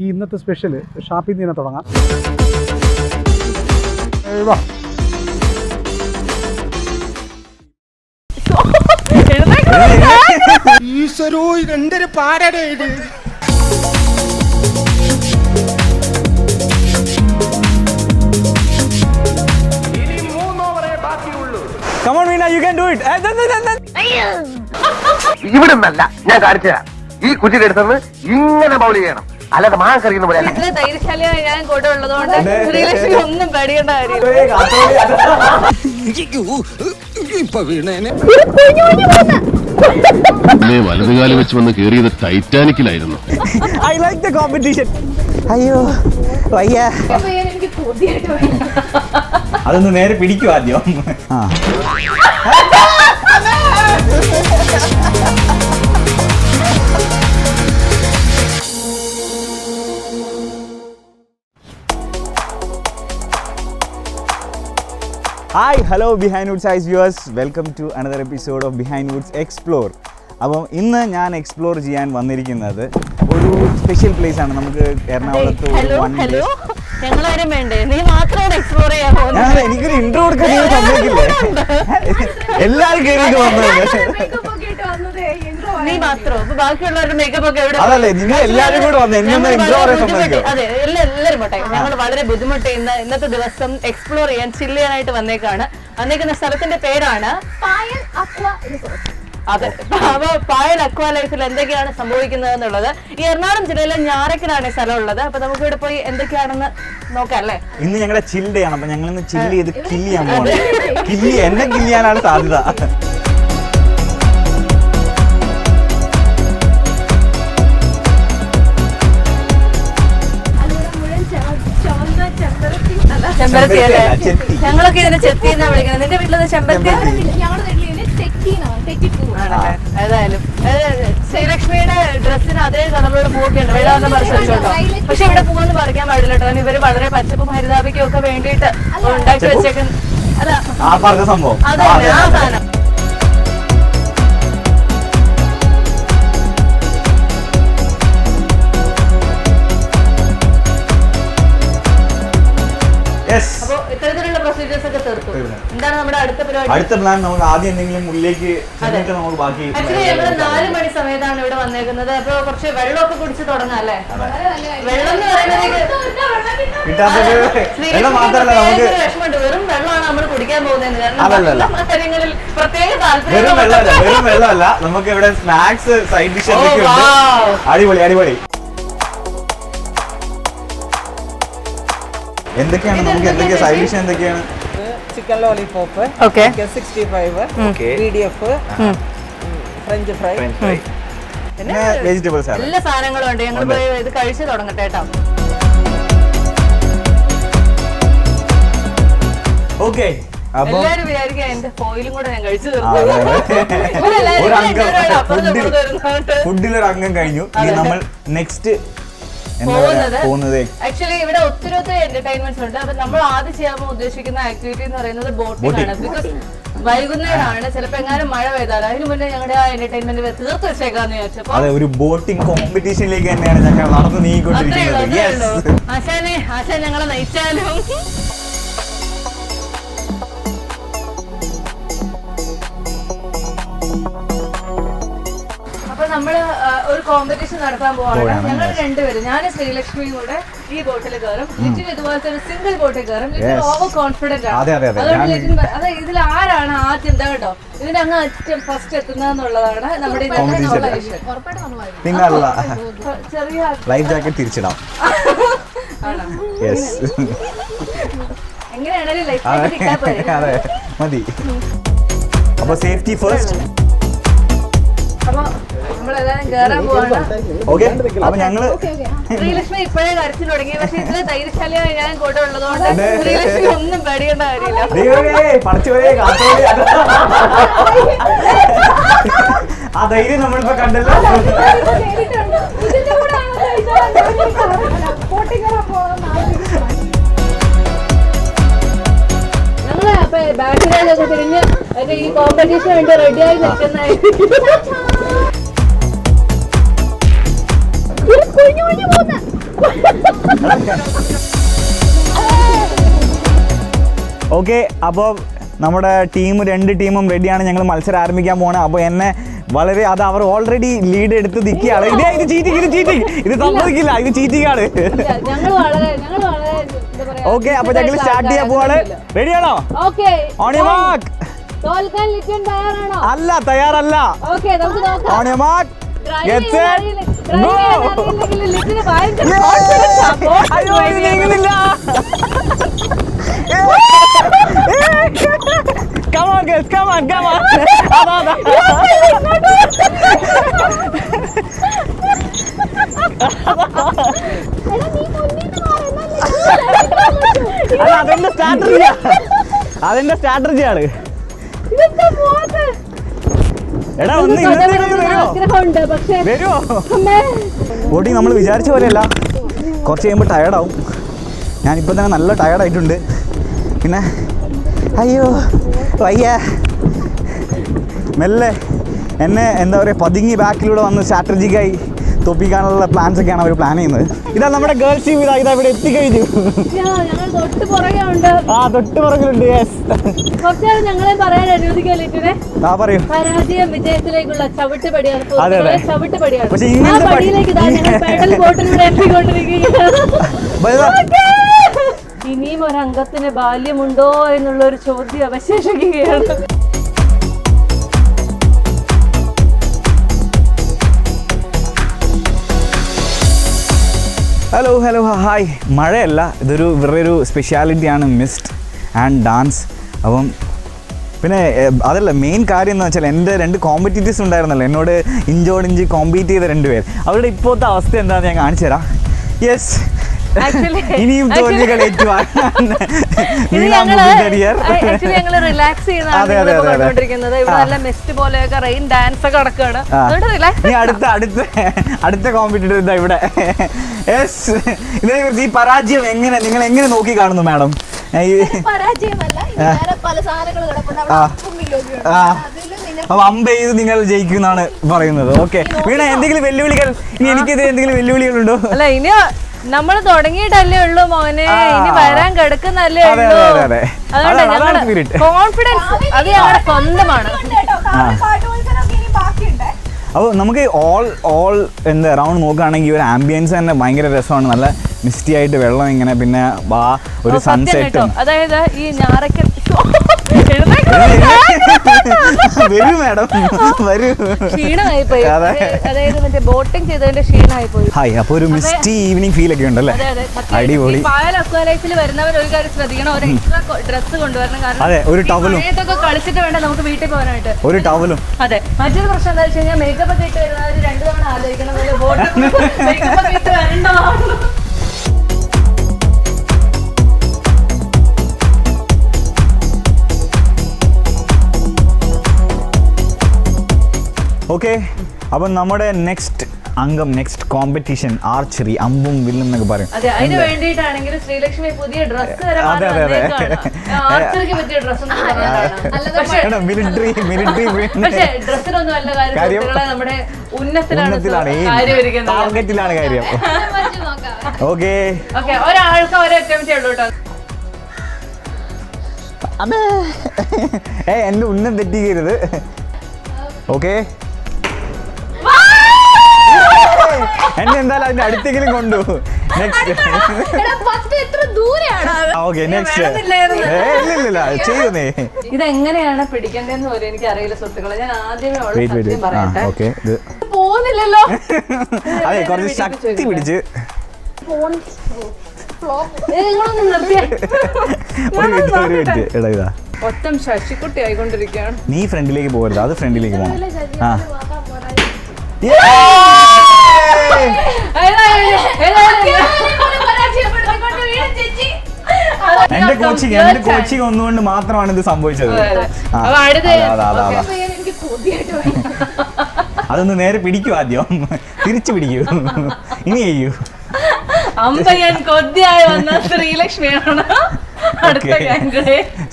ഈ ഇന്നത്തെ സ്പെഷ്യൽ ഷാപ്പിൽ നിന്ന് തന്നെ തുടങ്ങാം ഏയ് വാ. ഈശ്വരോ ഇതെന്തൊരു പാടടേ ഇത് Come on, Veena, you can do it. Eh, dun, dun, dun, dun. ഇവിടെ നിന്നല്ല ഞാൻ കാണിച്ചു തരാം ഈ കുറ്റിയുടെ അടുത്തുനിന്ന് ഇങ്ങനെ ബൗൾ ചെയ്യണം അല്ലാതെ മാങ്ങ കറിയുന്ന പോലെ അല്ല. ഇത്ര ധൈര്യശാലിയായി ഞാൻ കൂടെ ഉള്ളതുകൊണ്ട് ശ്രീലക്ഷ്മി ഒന്നും പേടിക്കേണ്ട കാര്യമില്ല. അമ്മേ വെച്ച് വന്ന് കേറിയത് ടൈറ്റാനിക്കിലായിരുന്നു. ഐ ലൈക്ക് ദ കോമ്പറ്റീഷൻ അയ്യോ വയ്യ. അതൊന്ന് നേരെ പിടിക്കും ആദ്യം. ആ. Hi hello behind woods ice viewers welcome to another episode of behind woods explore അപ്പം ഇന്ന് ഞാൻ എക്സ്പ്ലോർ ചെയ്യാൻ വന്നിരിക്കുന്നത് ഒരു സ്പെഷ്യൽ പ്ലേസ് ആണ്. നമുക്ക് എറണാകുളത്ത് ഒരു ഹലോ വൺ ഹലോ ഞങ്ങളാരും വേണ്ടേ? നീ മാത്രമാണ് എക്സ്പ്ലോർ ചെയ്യാൻ പോകുന്നത്. ഞാൻ എനിക്കൊരു ഇൻട്രോ കൊടുക്കാൻ സമ്മതിക്കില്ലേ? എല്ലാരും കേറിയിട്ട് വന്നത് നീ മാത്രം? അപ്പൊ ബാക്കിയുള്ളവരുടെ മേക്കപ്പ് ഒക്കെ എവിടെ? അതല്ലേ, നിങ്ങൾ എല്ലാവരും കൂടെ വന്ന് എന്നെ ഒന്ന് intro പറയാൻ സമ്മതിക്കോ? അതെ എല്ലാ- എല്ലാവരും പോട്ടെ. ഞങ്ങൾ വളരെ ബുദ്ധിമുട്ട് ഇന്നത്തെ ദിവസം എക്സ്പ്ലോർ ചെയ്യാൻ ചില്ല് ചെയ്യാനായിട്ട് വന്നേക്കാണ്. വന്നേക്കുന്ന സ്ഥലത്തിന്റെ പേരാണ് അതെ. അപ്പൊ പായൽ അക്വാ ലൈഫിൽ എന്തൊക്കെയാണ് സംഭവിക്കുന്നത് എന്നുള്ളത്. ഈ എറണാകുളം ജില്ലയിലെ ഞാറക്കിലാണ് ഈ സ്ഥലം ഉള്ളത് അപ്പൊ നമുക്ക് ഇവിടെ പോയി എന്തൊക്കെയാണെന്ന് നോക്കാം അല്ലേ? ഇന്ന് ഞങ്ങളുടെ ചില്ലയാണ് ഡേ ആണ്. അപ്പൊ ഞങ്ങൾ ഇന്ന് ചില്ല് ചെയ്ത് കില്ല് ചെയ്യാൻ പോകണം കില്ല് എന്നെ കില്ല് ചെയ്യാനാണ് സാധ്യത. ചെമ്പരത്തി അല്ലേ. ഞങ്ങളൊക്കെ ഇതിനെ ചെത്തി എന്നാ വിളിക്കുന്നത്. നിന്റെ വീട്ടിലത് ചെമ്പരത്തി ഏതായാലും. ശ്രീലക്ഷ്മിയുടെ ഡ്രസ്സിന് അതേ കളറുള്ള പൂവൊക്കെ ഉണ്ട് പറിച്ചു പക്ഷെ ഇവിടെ പൂവെന്ന് പറിക്കാൻ പാടില്ല കേട്ടോ. ഇവർ വളരെ പച്ചപ്പും ഹരിതാപിക്കും ഒക്കെ വേണ്ടിയിട്ട് ഉണ്ടാക്കി വെച്ചേക്കുന്ന അതാ ആ പറഞ്ഞ സംഭവം. അതെ, ആ സാധനം. പ്രൊസീജിയേഴ്സ് ഒക്കെ തീർത്തു. എന്താണ് നമ്മുടെ അടുത്ത പരിപാടി? അടുത്ത പ്ലാൻ നമുക്ക് ആദ്യം എന്തെങ്കിലും ഉള്ളിലേക്ക് ചെന്നിട്ട് നമുക്ക് ബാക്കി ആക്ച്വലി ഞങ്ങൾ നാല് മണി സമയത്താണ് ഇവിടെ വന്നേക്കുന്നത്. അപ്പൊ കുറച്ച് വെള്ളമൊക്കെ കുടിച്ച് തുടങ്ങാം അല്ലേ? വെള്ളം എന്ന് പറയുന്നത് കിട്ടാത്തത് വെള്ളം മാത്രമല്ല നമുക്ക് വിഷമമുണ്ട്. വെറും വെള്ളമാണ് നമ്മൾ കുടിക്കാൻ പോകുന്നത് കാരണം കാര്യങ്ങളിൽ പ്രത്യേക വെറും വെള്ളമല്ല താല്പര്യം വെറും വെള്ളമല്ല. നമുക്ക് ഇവിടെ സ്നാക്സ് സൈഡ് ഡിഷ്. അടിപൊളി അടിപൊളി. എന്തൊക്കെയാണ്? നമുക്ക് എന്തൊക്കെ സൈഡ് ഡിഷ് എന്തൊക്കെയാണ്? Chicken lollipop okay sixty five B french fry French fry പിന്നെ വെജിറ്റബിൾസ് ആണ് എല്ലാ സാധനങ്ങളും ഉണ്ട്. ഞങ്ങൾ പോയി ഇത് കഴിച്ചു തുടങ്ങട്ടെ കേട്ടോ. ഓക്കെ അപ്പൊ എല്ലാരും വിചാരിക്കുക എന്റെ ഫോയിലും കൂടെ ഞാൻ കഴിച്ചു ഫുഡിലൊരു അംഗം. കഴിഞ്ഞു. ഇനി നമ്മൾ നെക്സ്റ്റ് പോകുന്നത്. ആക്ച്വലി ഇവിടെ ഒത്തിരി ഒത്തിരി എന്റർടൈൻമെന്റ്സ് ഉണ്ട്. അപ്പൊ നമ്മൾ ആദ്യം ചെയ്യാൻ ഉദ്ദേശിക്കുന്ന ആക്ടിവിറ്റി എന്ന് പറയുന്നത് ബോട്ടിംഗ് ആണ്. ബിക്കോസ് വൈകുന്നേരമാണ്. ചിലപ്പോ എങ്ങാനും മഴ പെയ്താൽ അതിന് മുന്നേ ഞങ്ങളുടെ ആ എന്റർടൈൻമെന്റ് തീർത്ത് വെച്ചേക്കാന്ന് വിചാരിച്ചപ്പോ അതെ ഒരു ബോട്ടിംഗ് കോമ്പറ്റീഷനിലേക്ക് തന്നെയാണ് ഞങ്ങൾ നടന്നു നീങ്ങിക്കൊണ്ടിരിക്കുന്നത്. ആശാനെ ആശാൻ ഞങ്ങളെ നയിച്ചാലും. നമ്മൾ ഒരു കോമ്പറ്റീഷൻ നടത്താൻ പോവാണ്. ഞങ്ങൾ. രണ്ടുപേരും ഞാൻ ശ്രീലക്ഷ്മിയും കൂടെ ഈ ബോട്ടിൽ കയറും. ലിറ്റിൻ ഇതുപോലത്തെ ഒരു സിംഗിൾ ബോട്ടിൽ കയറും. ലിറ്റിൻ ഓവർ കോൺഫിഡന്റ് ആണ്. അതെ, അതെ, അതെ. അതുകൊണ്ട് ലിറ്റിൽ അതെ ഇതിൽ ആരാണ് ആദ്യം? എന്താ കേട്ടോ ഇതിന്റെ അങ്ങ് അറ്റം ഫസ്റ്റ് എത്തുന്നതെന്നുള്ളതാണ് നമ്മുടെ ചെറിയ ലൈഫ് ജാക്കറ്റ് തിരിച്ചിടാം. എങ്ങനെയാണെങ്കിലും ലൈഫ് കിട്ടാൻ പോരെ. അതെ മതി. അപ്പൊ സേഫ്റ്റി ഫസ്റ്റ് കേറാൻ പോവാണ്. ഓക്കെ അപ്പൊ ഞങ്ങൾ ശ്രീലക്ഷ്മി ഇപ്പോഴേ കരച്ചു തുടങ്ങി. പക്ഷെ ഇതിൽ ധൈര്യശാലിയായി ഞാൻ കൂടെ ഉള്ളതുകൊണ്ട്. ശ്രീലക്ഷ്മി ഒന്നും പേടിക്കേണ്ട കാര്യമില്ല. കാത്തോളി ആ ധൈര്യം നമ്മളിപ്പോ കണ്ടല്ലോ. ഞങ്ങൾ അപ്പൊ ബാക്കിലൊക്കെ തിരിഞ്ഞ് ഈ കോമ്പറ്റീഷൻ വേണ്ടി റെഡിയായി നിൽക്കുന്ന ഓക്കെ അപ്പോൾ നമ്മുടെ ടീം രണ്ട് ടീമും റെഡിയാണ് ഞങ്ങൾ മത്സരം ആരംഭിക്കാൻ പോകണം അപ്പോൾ എന്നെ വളരെ അത് അവർ ഓൾറെഡി ലീഡ് എടുത്ത് നിൽക്കുകയാണ് ഇതേ ഇത് ചീറ്റിംഗ് ഇത് ചീറ്റിങ് ഇത് സമ്മതിക്കില്ല. ഇത് ചീറ്റിംഗ് ആണ്. ഓക്കെ അപ്പോൾ ഞങ്ങൾ സ്റ്റാർട്ട് ചെയ്യാൻ പോവാണ്. റെഡിയാണോ ഓൺ യു മാർക്ക് അല്ല തയ്യാറല്ല. ഓൺ യു മാർക്ക് അതാ, അതാ. അല്ല അതെന്റെ സ്ട്രാറ്റജിയാ അതെന്റെ സ്ട്രാറ്റജിയാണ്? എടാ ഒന്ന് ആഗ്രഹമുണ്ട് പക്ഷേ വരുമോ ബോഡി നമ്മൾ വിചാരിച്ച പോലെയല്ല. കുറച്ച് കഴിയുമ്പോൾ ടയർഡാവും ഞാനിപ്പോൾ തന്നെ നല്ല ടയർഡായിട്ടുണ്ട് പിന്നെ അയ്യോ വയ്യ. മെല്ലെ എന്നെ എന്താ പറയുക പതുങ്ങി ബാക്കിലൂടെ വന്ന് സ്ട്രാറ്റജിക്കായി തോപ്പിക്കാനുള്ള പ്ലാൻസ് ഒക്കെയാണ് അവർ പ്ലാൻ ചെയ്യുന്നത്. ഇതാ നമ്മുടെ ഗേൾസ് ഇതാ ഇതാ ഇവിടെ എത്തിക്കഴിഞ്ഞു. ആ തൊട്ട് പുറകിലുണ്ട് യെസ് ഞങ്ങളെ പറയാൻ ആ പറയൂ. പരാജയം വിജയത്തിലേക്കുള്ള ചവിട്ടുപടിയാണ് അതെ, അതെ. സുഹൃത്തുക്കളെ, ചവിട്ടുപടിയാണ് പക്ഷേ ആ ഇങ്ങനത്തെ പടി- പടിയിലേക്ക് ഇതാ ഞങ്ങൾ പെഡൽ ബോട്ടിലൂടെ എത്തിക്കൊണ്ടിരിക്കുകയാണ്. ബൈ ദ- ഇനിയും ഒരു അംഗത്തിന് ബാല്യമുണ്ടോ എന്നുള്ള ഒരു ചോദ്യം അവശേഷിക്കുകയാണ്. ഹലോ ഹലോ ഹായ് മഴയല്ല ഇതൊരു വേറെ ഒരു സ്പെഷ്യാലിറ്റിയാണ് മിസ്റ്റ് ആൻഡ് ഡാൻസ് അപ്പം പിന്നെ അതല്ല മെയിൻ കാര്യം എന്ന് വെച്ചാൽ എന്റെ രണ്ട് കോമ്പറ്റീറ്റീവ്സ് ഉണ്ടായിരുന്നല്ലോ എന്നോട് ഇഞ്ചോടിഞ്ച് കോമ്പീറ്റ് ചെയ്ത രണ്ട് പേർ അവരുടെ ഇപ്പോഴത്തെ അവസ്ഥ എന്താണെന്ന് ഞാൻ കാണിച്ചു തരാം യെസ് ഇനിയും തോൽവികൾ ഞങ്ങൾ റിലാക്സ് ചെയ്യുന്നതാണ് ഇവിടെ നല്ല മെസ്റ്റ് പോലെയൊക്കെ റെയിൻ ഡാൻസ് ഒക്കെ നടക്കുകയാണ്. അടുത്ത അടുത്ത അടുത്ത കോമ്പറ്റീറ്റർ ഇതാ ഇവിടെ. യെസ് ഇതിനെ കുറിച്ച് ഈ പരാജയം എങ്ങനെ നിങ്ങൾ എങ്ങനെ നോക്കി കാണുന്നു മാഡം? അപ്പൊ അമ്പ ചെയ്ത് നിങ്ങൾ ജയിക്കുന്നാണ് പറയുന്നത്. ഓക്കെ വീണ എന്തെങ്കിലും വെല്ലുവിളികൾ? ഇനി എനിക്കെതിരെ എന്തെങ്കിലും വെല്ലുവിളികൾ ഉണ്ടോ അല്ല ഇനി നമ്മൾ തുടങ്ങിയിട്ടല്ലേ ഉള്ളൂ മോനെ. ഇനി വരാൻ കിടക്കുന്നല്ലേ ഉള്ളൂ. അതെ, അതെ, അതെ. അതുകൊണ്ട് ഞങ്ങൾ കോൺഫിഡൻസ് അത് ഞങ്ങളുടെ സ്വന്തമാണ്. അപ്പോൾ നമുക്ക് ഓൾ ഓൾ എന്ത് റൗണ്ട് നോക്കുകയാണെങ്കിൽ ഒരു ആംബിയൻസ് തന്നെ ഭയങ്കര രസമാണ്. നല്ല മിസ്റ്റി ആയിട്ട് വെള്ളം ഇങ്ങനെ പിന്നെ വാ ഒരു സൺസെറ്റും അതായത് ഈ ഞാറയ്ക്ക് വരൂ മാഡം. വരൂ. ക്ഷീണമായി പോയി അതെ. അതായത് മറ്റേ ബോട്ടിംഗ് ചെയ്തതിന്റെ ക്ഷീണമായി പോയി ഹായ് അപ്പോൾ ഒരു മിസ്റ്റി ഈവനിങ് ഫീൽ ഒക്കെ ഉണ്ടല്ലേ? അടിപൊളി. പായൽ അക്വാലൈസിൽ വരുന്നവർ ഒരു കാര്യം ശ്രദ്ധിക്കണം. ഒരു എക്സ്ട്രാ ഡ്രസ്സ് കൊണ്ടുവരണം. കാരണം അതെ, ഒരു ടവലും. കളിച്ചിട്ട് വേണ്ട നമുക്ക് വീട്ടിൽ പോകാനായിട്ട്. ഒരു ടവലും അതെ. മറ്റൊരു പ്രശ്നം എന്താ വെച്ച് കഴിഞ്ഞാൽ മേക്കപ്പ് ഒക്കെ ഇട്ട് വരുന്നവർ രണ്ടു തവണ ആലോചിക്കണം ബോട്ട് ഓക്കെ അപ്പം നമ്മുടെ നെക്സ്റ്റ് അംഗം നെക്സ്റ്റ് കോമ്പറ്റീഷൻ ആർച്ചറി അമ്പും വില്ലും എന്നൊക്കെ പറയും. അതെ അതെ, അതെ, അതെ. മിലിറ്ററി മിലിറ്ററി കാര്യം ഉന്നത്തിലാണ് ഈ ടാർഗറ്റിലാണ് കാര്യം ഓക്കെ ഒരാൾക്ക് ഒരേ അറ്റംപ്റ്റ് ഉള്ളൂ കേട്ടോ. ഏ എന്റെ ഉന്നം തെറ്റിക്കരുത്. ഓക്കെ എന്നെ എന്തായാലും അതിന്റെ അടുത്തെങ്കിലും കൊണ്ടു. നെക്സ്റ്റ് ഓക്കെ ചെയ്യുന്നേ ഇതെങ്ങനെയാണ് പിടിക്കേണ്ടതെന്ന് പോലും എനിക്ക് അറിയില്ല സുഹൃത്തുക്കളെ. ഞാൻ ആദ്യമേ ഉള്ള വെയിറ്റ് വെയിറ്റ് സത്യം ആ പറയട്ടെ. ഓക്കെ ഇത്. പോകുന്നില്ലല്ലോ. അതെ കുറച്ച് ശക്തി പിടിച്ച്. ഏ, നിങ്ങളൊന്ന് നിർത്തിയേ ഒരു മിനിറ്റ് ഒരു മിനിറ്റ്. എടാ ഇതാ. മൊത്തം ശശിക്കുട്ടി ആയിക്കൊണ്ടിരിക്കുകയാണ്. നീ ഫ്രണ്ടിലേക്ക് പോകരുത്. അത് ഫ്രണ്ടിലേക്ക് പോകണം ആ. എന്റെ കോച്ചിങ് ഒന്നുകൊണ്ട് മാത്രമാണ് ഇത് സംഭവിച്ചത്. അതൊന്ന് നേരെ പിടിക്കൂ ആദ്യം. തിരിച്ചു പിടിക്കൂ. ഇനി ചെയ്യൂ. കൊതിയായി വന്ന. ശ്രീലക്ഷ്മിയാണ്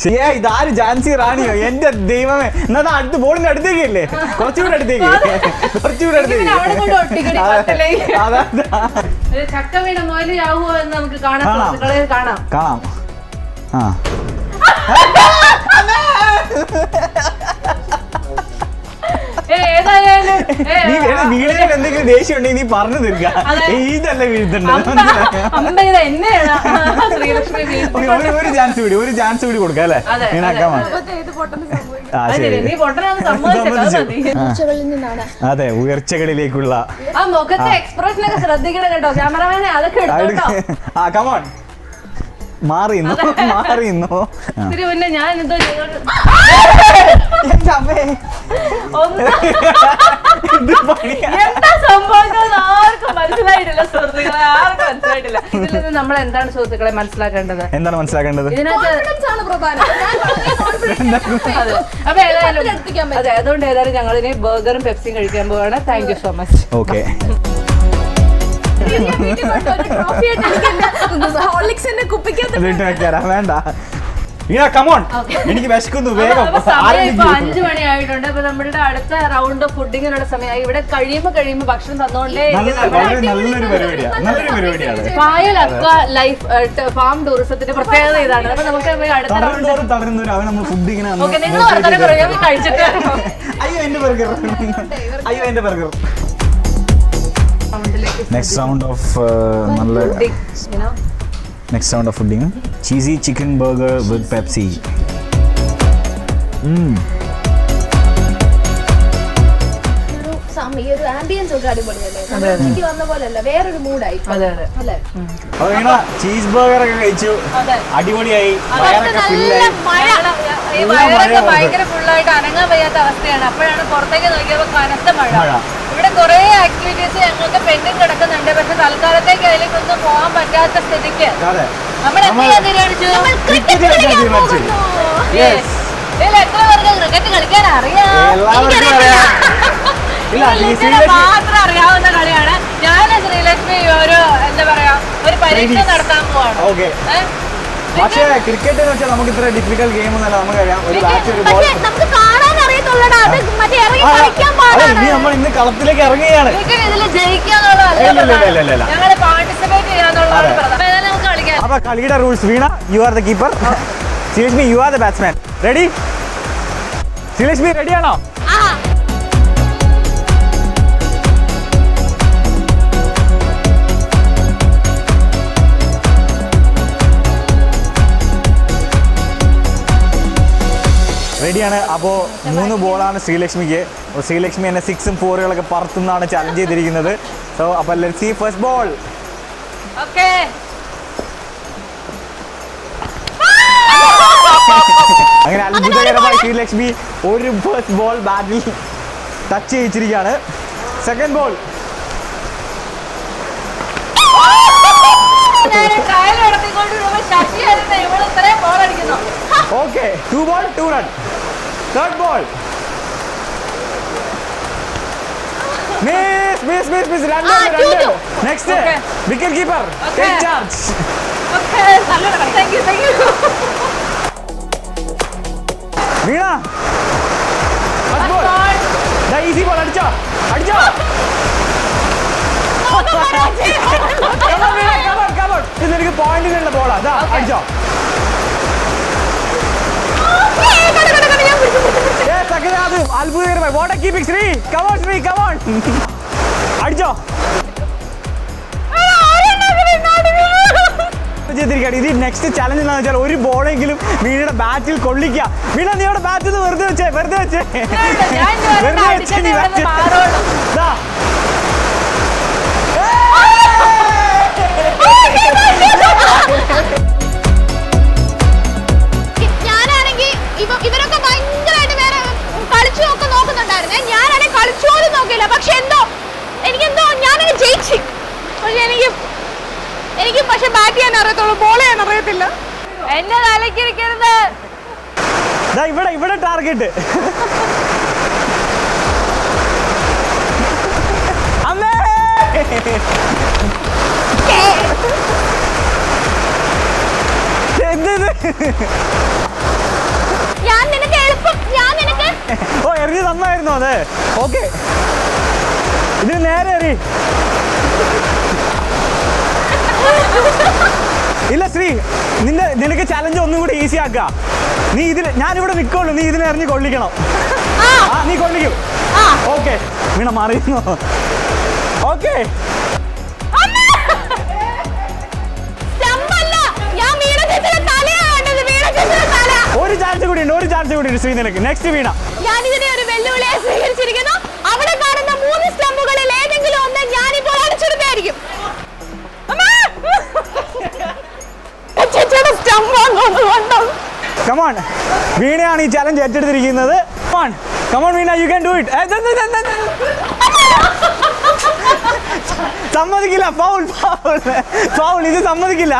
ശരിയാ ഇതാര്? ജാൻസി റാണിയോ? എന്റെ ദൈവമേ. എന്നാ അടുത്ത് ബോളിന്റെ അടുത്തേക്ക് ഇല്ലേ? കുറച്ചുകൂടെ അടുത്തേക്ക്. കുറച്ചുകൂടെ അടുത്തേക്ക്. കാണാം. കാണാം. ആ. നീ വീടിന് എന്തെങ്കിലും ദേഷ്യം ഉണ്ടെങ്കിൽ നീ പറഞ്ഞു തീർക്കുക അതെ. ഇതല്ല വീഴ്ത്തണ്ടത്. ഒരു ചാൻസ് കൂടി ഒരു ചാൻസ് കൂടി കൊടുക്കാം അല്ലേ? അതെ, ഉയർച്ചകളിലേക്കുള്ള ആ മുഖത്തെ ശ്രദ്ധിക്കണം കേട്ടോ. ക്യാമറമാനെ അതൊക്കെ ആ കമോൺ ഇത്തിരി മുന്നേ ഞാൻ എന്തോ ചെയ്തോണ്ട് എന്റെ അമ്മേ, ഒന്ന് ഇത് പണിയാ. എന്താ സംഭവിച്ചത് ആർക്കും മനസ്സിലായിട്ടില്ല സുഹൃത്തുക്കളെ. ആർക്കും മനസ്സിലായിട്ടില്ല. ഇതിൽ നിന്ന് നമ്മൾ എന്താണ് സുഹൃത്തുക്കളെ മനസ്സിലാക്കേണ്ടത്? എന്താണ് മനസ്സിലാക്കേണ്ടത്? ഇതിനകത്ത് Confidence ആണ് പ്രധാനം. ഞാൻ വളരെ അതെ. അപ്പൊ ഏതായാലും അതെ അതുകൊണ്ട് ഏതായാലും ഞങ്ങൾ ഇനി ബർഗറും പെപ്സിയും കഴിക്കാൻ പോവാണ്. Thank you so much okay ഹോർലിക്സിന്റെ കുപ്പിക്കകത്ത് വേണ്ട. വീണ കമോൺ എനിക്ക് വിശക്കുന്നു വേഗം. അപ്പൊ അഞ്ചു മണിയായിട്ടുണ്ട്. ഇപ്പൊ നമ്മളുടെ അടുത്ത റൗണ്ട് ഫുഡിങ്ങിനുള്ള സമയമായി. ഇവിടെ കഴിയുമ്പോ കഴിയുമ്പോ ഭക്ഷണം തന്നോണ്ടേ പായൽ അക്വ ലൈഫ് ഫാം ടൂറിസത്തിന്റെ പ്രത്യേകത ഇതാണ്. അപ്പൊ നമുക്ക് അടുത്ത റൗണ്ട് നിങ്ങൾ കഴിച്ചിട്ട് അയ്യോ എന്റെ ബർഗർ അയ്യോ എന്റെ ബർഗർ നെക്സ്റ്റ് സൗണ്ട് ഓഫ് നല്ല next sound off fooding cheesy chicken burger with Pepsi cheese burger ഒക്കെ കഴിച്ചു. അടിപൊളിയായി. മഴ. ഈ വയറൊക്കെ. ഭയങ്കര ഫുള്ളായിട്ട് അനങ്ങാൻ വയ്യാത്ത അവസ്ഥയാണ്. അപ്പോഴാണ് പുറത്തേക്ക് നോക്കിയപ്പോൾ കനത്ത മഴ. ഇവിടെ കുറെ ആക്ടിവിറ്റീസ് ഞങ്ങൾക്ക് പെൻഡിങ് കിടക്കുന്നുണ്ട്. പക്ഷെ തൽക്കാലത്തേക്ക് അതിലേക്കൊന്നും പോകാൻ പറ്റാത്ത സ്ഥിതിക്ക്. അതെ. നമ്മൾ ചെയ്യാൻ തീരുമാനിച്ചു. ഇതിൽ എത്ര പേർക്ക് ക്രിക്കറ്റ് കളിക്കാൻ അറിയാം? മാത്രം അറിയാവുന്ന കളിയാണ്. ഞാൻ ശ്രീലക്ഷ്മി ഒരു എന്താ പറയാ ഒരു പരീക്ഷ. നടത്താൻ പോവാണ്? പക്ഷേ ക്രിക്കറ്റ് എന്ന് വെച്ചാൽ നമുക്ക് ഇത്ര ഡിഫിക്കൽ ഗെയിം ഒന്നല്ല നമുക്കറിയാം ഒരു ബാറ്റ് ഒരു ബോൾ നമുക്ക് കാണാൻ അറിയത്തുള്ളടാ. അത് മറ്റേ ഇറങ്ങി കളിക്കാൻ പാടാണ്. ഇനി നമ്മൾ ഇന്ന് കളത്തിലേക്ക് ഇറങ്ങുകയാണ്. പാർട്ടിസിപ്പേറ്റ് ചെയ്യാന്നുള്ളതാണ് നമുക്ക് കളിക്കാം. അപ്പൊ കളിയുടെ rules Veena you are the keeper Sreelakshmi you are the batsman ready Sreelakshmi റെഡിയാണോ റെഡിയാണ്. അപ്പോൾ മൂന്ന് ബോളാണ് ശ്രീലക്ഷ്മിക്ക്. ശ്രീലക്ഷ്മി എന്നെ സിക്സും ഫോറുകളൊക്കെ പറത്തുന്നതാണ് ചലഞ്ച് ചെയ്തിരിക്കുന്നത്. സോ അപ്പോൾ let see first ball okay അങ്ങനെ അത്ഭുതകരമായി ശ്രീലക്ഷ്മി ഒരു ഫസ്റ്റ് ബോൾ ബാറ്റിൽ ടച്ച് ചെയ്യിച്ചിരിക്കുകയാണ്. സെക്കൻഡ് ബോൾ ഞാൻ കായൽ നടത്തിക്കൊണ്ടിരുന്നപ്പോ ശശിയായിരുന്നു ഇവിടെ ഇത്രയും ബോൾ അടിക്കുന്നു. Okay two ball two run third ball miss miss miss miss രണ്ട് ആ, two, രണ്ട് two. Next Okay. Wicket keeper Okay. Take charge okay നല്ലോണം കളി. Thank you thank you Veena. First ball ദാ ഈസി ബോൾ അടിച്ചോ. അടിച്ചോ. Come on, Veena, come ഇത് എനിക്ക് അടിച്ചോ. Yes, അങ്ങനെ അത് അത്ഭുതകരമായി. What keeping Sree come on Sree come on അടിച്ചോ. ചെയ്തിരിക്കുകയാണ്. ഇത് നെക്സ്റ്റ് ചലഞ്ച് എന്താണെന്ന് വെച്ചാൽ ഒരു ബോളെങ്കിലും വീണയുടെ ബാറ്റിൽ കൊള്ളിക്കുക. വീണ നീ അവിടെ ബാറ്റിൽ വെറുതെ വെച്ചേ വെറുതെ വെച്ചേ. വെറുതെ വെച്ചേ ഞാനാണെങ്കിൽ ഇവ ഇവരൊക്കെ ഭയങ്കരമായിട്ട് വേറെ കളിച്ചു ഒക്കെ നോക്കുന്നുണ്ടായിരുന്നേ. ഞാനാണെങ്കിൽ കളിച്ചു പോലും നോക്കിയില്ല. പക്ഷെ എന്തോ എനിക്കെന്തോ ഞാനങ്ങ് ജയിച്ചു. പക്ഷെ എനിക്ക് എനിക്ക് പക്ഷെ ബാറ്റ് ചെയ്യാൻ അറിയത്തുള്ളൂ. ബോൾ ചെയ്യാൻ അറിയത്തില്ല. എന്നെ തലക്കിരിക്കരുത് ദാ ഇവിടെ ഇവിടെ ടാർഗറ്റ് അമ്മേ! എന്തത് ഞാൻ നിനക്ക് ഓ എറിഞ്ഞ് നന്നായിരുന്നു അത്? ഓക്കെ. ഇത് നേരെ എറി. ഇല്ല ശ്രീ നിന്റെ നിനക്ക് ചലഞ്ച് ഒന്നും കൂടി ഈസി ആക്കുക. നീ ഇതിന് ഞാനിവിടെ നിൽക്കുള്ളൂ നീ ഇതിനെ എറിഞ്ഞ് കൊള്ളിക്കണം. ആ. നീ കൊള്ളിക്കും. ഓക്കെ. വീണ മാറിയിരുന്നു? ഓക്കെ. ചാൻസ് കൂടി ഉണ്ട് ഒരു ചാൻസ് കൂടി ഉണ്ട് ശ്രീ നിനക്ക് നെക്സ്റ്റ് വീണ. ഞാൻ ഇതിനെ ഒരു വെല്ലുവിളിയായി സ്വീകരിച്ചിരിക്കുന്നു. അവിടെ കാണുന്ന മൂന്ന് സ്റ്റമ്പുകളിൽ ഏതെങ്കിലും ഒന്ന് ഞാൻ ഇപ്പോൾ അടിച്ചെടുത്തായിരിക്കും കമോൺ വീണയാണ് ഈ challenge ഏറ്റെടുത്തിരിക്കുന്നത്. Come on come on Veena you can do it സമ്മതിക്കില്ല. ഫൗൾ ഫൗൾ ഇത് സമ്മതിക്കില്ല.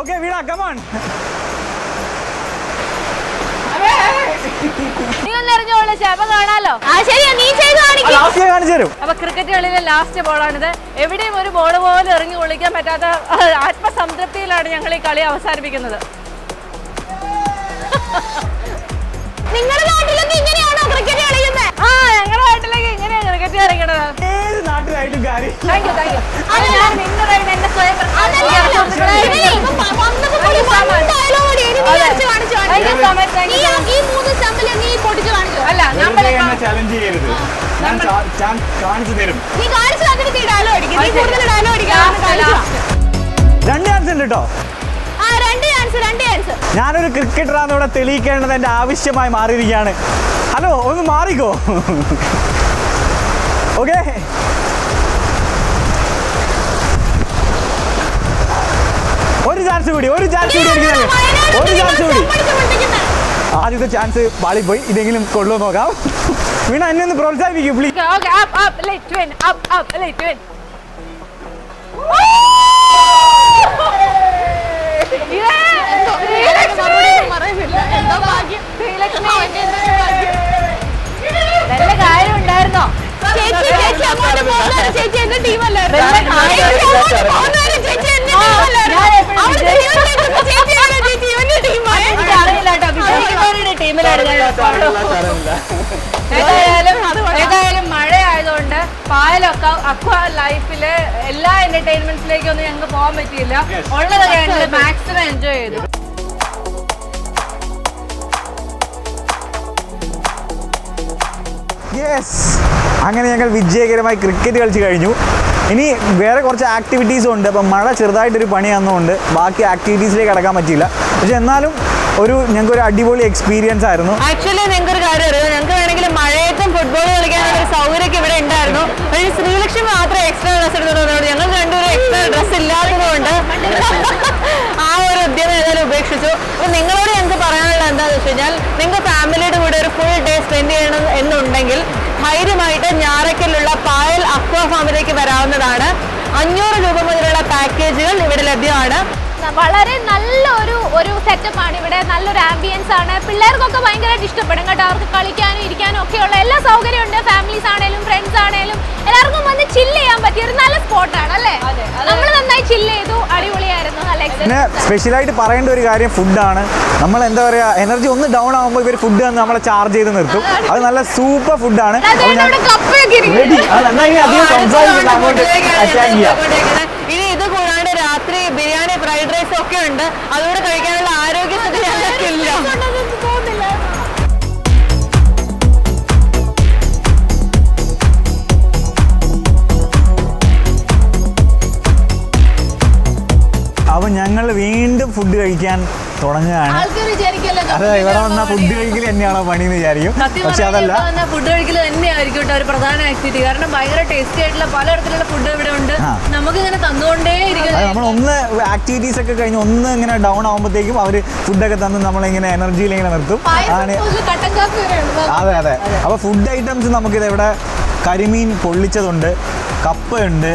ഓക്കെ വീണ കമോൺ നീ കാണാലോ? ആ ശരിയാ നീ ചെയ്ത് കാണിക്കും. ലാസ്റ്റ് കാണിച്ചു തരും. അപ്പൊ ക്രിക്കറ്റ് കളിയിലെ ലാസ്റ്റ് ബോളാണിത് എവിടെയും ഒരു ബോൾ പോലും എറിഞ്ഞു കൊള്ളിക്കാൻ പറ്റാത്ത ആത്മസംതൃപ്തിയിലാണ് ഞങ്ങൾ ഈ കളി അവസാനിപ്പിക്കുന്നത്. നിങ്ങളുടെ നാട്ടിലൊക്കെ ഇങ്ങനെയാണോ ക്രിക്കറ്റ് കളിക്കുന്നത് ആ ഞങ്ങളുടെ നാട്ടിലേക്ക് ക്രിക്കറ്റ് കളിക്കണത്. ഏത് നാട്ടിലായിട്ടും കാര്യം. താങ്ക് യു താങ്ക് യു അത് ഞാൻ സ്വയം അല്ല ചാലഞ്ച് ചെയ്യരുത്. ഞാൻ കാണിച്ചു തരും. നീ കാണിച്ചു തന്നിട്ട് നീ ഡയലോഗ് അടിക്കും. നീ കൂടുതൽ. ഡയലോഗ്. രണ്ട് ചാൻസ് ഉണ്ട് കേട്ടോ ആ രണ്ട് ഞാനൊരു ക്രിക്കറ്ററാന്ന് ഇവിടെ തെളിയിക്കേണ്ടത് എന്റെ ആവശ്യമായി മാറിയിരിക്കുകയാണ്. ഹലോ ഒന്ന് മാറിക്കോ? ഓക്കെ ഒരു ചാൻസ് കൂടി ഒരു ചാൻസ് കൂടി. ഒരു ചാൻസ് കൂടി. ആദ്യത്തെ ചാൻസ് പാളിപ്പോയി ഇതെങ്കിലും കൊള്ളു നോക്കാം. വീണ എന്നെ ഒന്ന് പ്രോത്സാഹിപ്പിക്കും പ്ലീസ് നല്ല കാര്യം ഉണ്ടായിരുന്നോ? ചേച്ചി ചേച്ചി അങ്ങോട്ട് പോകുന്നവരെ ചേച്ചി എന്റെ ടീമല്ലായിരുന്നു ഏതായാലും മഴ ആയതുകൊണ്ട് പായലൊക്കെ അക്വ ലൈഫിൽ എല്ലാ എന്റർടൈൻമെന്റ്സിലേക്കും ഒന്നും ഞങ്ങൾക്ക് പോകാൻ പറ്റിയില്ല. ഉള്ളതൊക്കെ മാക്സിമം എൻജോയ് ചെയ്തു. യെസ് അങ്ങനെ ഞങ്ങൾ വിജയകരമായി ക്രിക്കറ്റ് കളിച്ച് കഴിഞ്ഞു. ഇനി വേറെ കുറച്ച് ആക്ടിവിറ്റീസും ഉണ്ട്. അപ്പം മഴ ചെറുതായിട്ടൊരു പണി തന്നുകൊണ്ട് ബാക്കി ആക്ടിവിറ്റീസിലേക്ക് കടക്കാൻ പറ്റിയില്ല. പക്ഷെ എന്നാലും ഒരു ഞങ്ങൾക്ക് ഒരു അടിപൊളി എക്സ്പീരിയൻസ് ആയിരുന്നു. ആക്ച്വലി നിങ്ങൾക്ക് ഒരു കാര്യം അറിയാം? ഞങ്ങൾക്ക് വേണമെങ്കിൽ മഴയത്തും ഫുട്ബോൾ കളിക്കാനുള്ള ഒരു സൗകര്യമൊക്കെ ഇവിടെ ഉണ്ടായിരുന്നു. പക്ഷേ ശ്രീലക്ഷ്മി മാത്രം എക്സ്ട്രാ ഡ്രസ് എടുത്തതുകൊണ്ട് ഞങ്ങൾ രണ്ടുപേരും എക്സ്ട്രാ ഡ്രസ് ഇല്ലാത്തതുകൊണ്ട് ഉദ്യമം ഏതായാലും ഉപേക്ഷിച്ചു. അപ്പൊ നിങ്ങളോട് ഞങ്ങൾക്ക് പറയാനുള്ളത് എന്താണെന്ന് വെച്ച് കഴിഞ്ഞാൽ നിങ്ങൾ ഫാമിലിയുടെ കൂടെ ഒരു ഫുൾ ഡേ സ്പെൻഡ് ചെയ്യണം എന്നുണ്ടെങ്കിൽ ധൈര്യമായിട്ട് ഞാറയ്ക്കലുള്ള പായൽ അക്വാ ഫാമിലേക്ക് വരാവുന്നതാണ്. അഞ്ഞൂറ് രൂപ മുതലുള്ള പാക്കേജുകൾ ഇവിടെ ലഭ്യമാണ്. വളരെ നല്ല ഒരു ഒരു സെറ്റപ്പ് ആണ് ഇവിടെ. നല്ലൊരു ആംബിയൻസ് ആണ്. പിള്ളേർക്കൊക്കെ ഭയങ്കരമായിട്ട് ഇഷ്ടപ്പെടും കേട്ടോ. അവർക്ക് കളിക്കാനും ഇരിക്കാനും ഒക്കെയുള്ള എല്ലാ സൗകര്യം ഉണ്ട്. ഫാമിലീസ് ആണേലും ഫ്രണ്ട്സ് ആണേലും. എല്ലാവർക്കും വന്ന് ചില്ല് ചെയ്യാൻ പറ്റിയ ഒരു നല്ല സ്പോട്ട് സ്പോട്ടാണ് അല്ലേ? നമ്മൾ നന്നായി ചില്ല് ചെയ്തു. അടിപൊളിയായിരുന്നു നല്ല പിന്നെ സ്പെഷ്യലായിട്ട് പറയേണ്ട ഒരു കാര്യം ഫുഡാണ് നമ്മൾ എന്താ പറയാ എനർജി ഒന്ന് ഡൗൺ ആകുമ്പോൾ ഇവർ ഫുഡ് തന്ന് നമ്മളെ ചാർജ് ചെയ്ത് നിർത്തും. അത് നല്ല സൂപ്പർ ഫുഡാണ് ആണ്. ഇത് ബിരിയാണി ഫ്രൈഡ് റൈസ് ഒക്കെ ഉണ്ട്. അതുകൂടെ കഴിക്കാനുള്ള ആരോഗ്യസ്ഥിതി ഞങ്ങൾക്കില്ല. അപ്പോൾ ഞങ്ങൾ വീണ്ടും ഫുഡ് കഴിക്കാൻ തുടങ്ങുകയാണ്. അതെ ഇവിടെ വന്ന ഫുഡ് കഴിക്കൽ തന്നെയാണോ പണി എന്ന് വിചാരിക്കും പക്ഷെ അതല്ല. ഫുഡ് കഴിക്കൽ തന്നെയായിരിക്കും കേട്ടോ ഒരു പ്രധാന ആക്ടിവിറ്റി കാരണം ഭയങ്കര ടേസ്റ്റി ആയിട്ടുള്ള പലതരത്തിലുള്ള ഫുഡ് ഇവിടെ ഉണ്ട്. നമുക്ക് ഇങ്ങനെ തന്നുകൊണ്ടേ ഇരിക്കും നമ്മൾ ഒന്ന് ആക്ടിവിറ്റീസ് ഒക്കെ കഴിഞ്ഞ് ഒന്ന് ഇങ്ങനെ ഡൗൺ ആകുമ്പോഴത്തേക്കും അവർ ഫുഡൊക്കെ തന്ന് നമ്മളിങ്ങനെ എനർജിയിൽ ഇങ്ങനെ നിർത്തും. അതെ അതെ. അപ്പോൾ ഫുഡ് ഐറ്റംസ് നമുക്കിത് ഇവിടെ കരിമീൻ പൊള്ളിച്ചതുണ്ട് കപ്പയുണ്ട്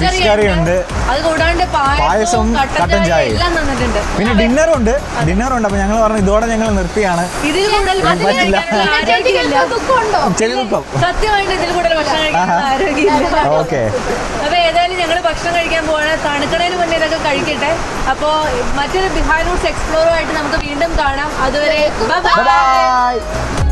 ഫിഷ് കറി ഉണ്ട് പായസവും കട്ടൻ ചായ പിന്നെ എല്ലാം ഉണ്ട് പിന്നെ ഡിന്നറുണ്ട്. അപ്പൊ അപ്പോൾ ഞങ്ങൾ പറഞ്ഞു ഇതോടെ ഞങ്ങൾ നിർത്തിയാണ്. പറ്റില്ല. ഓക്കെ. അപ്പൊ ഏതായാലും ഞങ്ങൾ ഭക്ഷണം കഴിക്കാൻ പോവാണ്. തണുക്കടയിൽ മുന്നേ ഇതൊക്കെ കഴിക്കട്ടെ. അപ്പോ മറ്റൊരു ബിഹാർ റൂട്ട്സ് എക്സ്പ്ലോറുമായിട്ട് നമുക്ക് വീണ്ടും കാണാം. അതുവരെ. ബൈ.